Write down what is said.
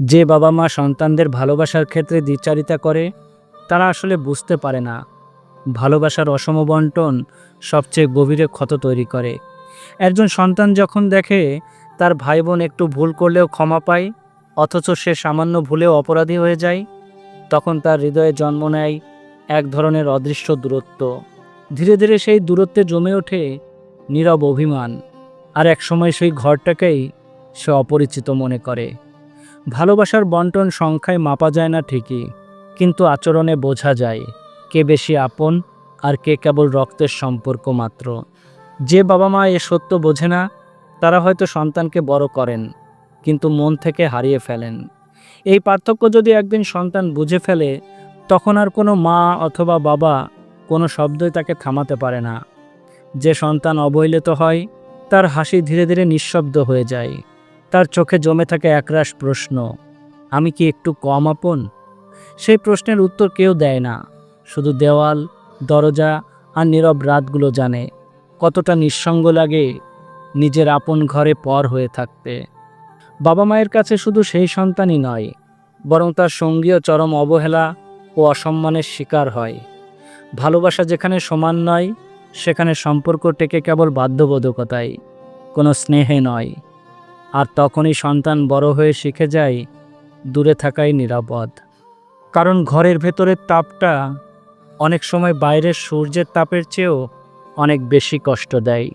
যে বাবা মা সন্তানদের ভালোবাসার ক্ষেত্রে দ্বিচারিতা করে, তারা আসলে বুঝতে পারে না। ভালোবাসার অসম বন্টন সবচেয়ে গভীরে ক্ষত তৈরি করে। একজন সন্তান যখন দেখে, তার ভাই বোন একটু ভুল করলেও ক্ষমা পায়, অথচ সে সামান্য ভুলেও অপরাধী হয়ে যায়, তখন তার হৃদয়ে জন্ম নেয় এক ধরনের অদৃশ্য দূরত্ব। ধীরে ধীরে সেই দূরত্বে জমে ওঠে নীরব অভিমান, আর একসময় সেই ঘরটাকেই সে অপরিচিত মনে করে। ভালোবাসার বন্টন সংখ্যায় মাপা যায় না ঠিকই, কিন্তু আচরণে বোঝা যায় কে বেশি আপন আর কে কেবল রক্তের সম্পর্ক মাত্র। যে বাবা মা এ সত্য বোঝে না, তারা হয়তো সন্তানকে বড় করেন, কিন্তু মন থেকে হারিয়ে ফেলেন। এই পার্থক্য যদি একদিন সন্তান বুঝে ফেলে, তখন আর কোনো মা অথবা বাবা কোনো শব্দই তাকে থামাতে পারে না। যে সন্তান অবহেলিত হয়, তার হাসি ধীরে ধীরে নিঃশব্দ হয়ে যায়। তার চোখে জমে থাকে একরাশ প্রশ্ন, আমি কি একটু কম আপন? সেই প্রশ্নের উত্তর কেউ দেয় না, শুধু দেওয়াল, দরজা আর নীরব রাতগুলো জানে, কতটা নিঃসঙ্গ লাগে নিজের আপন ঘরে পর হয়ে থাকতে। বাবা মায়ের কাছে শুধু সেই সন্তানই নয়, বরং তার সঙ্গীও চরম অবহেলা ও অসম্মানের শিকার হয়। ভালোবাসা যেখানে সমান নয়, সেখানে সম্পর্ক টেকে কেবল বাধ্যবাধকতায় কোনো স্নেহে নয়। আর তখনই সন্তান বড় হয়ে শিখে যায়, দূরে থাকাই নিরাপদ। কারণ ঘরের ভেতরের তাপটা অনেক সময় বাইরের সূর্যের তাপের চেয়েও অনেক বেশি কষ্ট দেয়।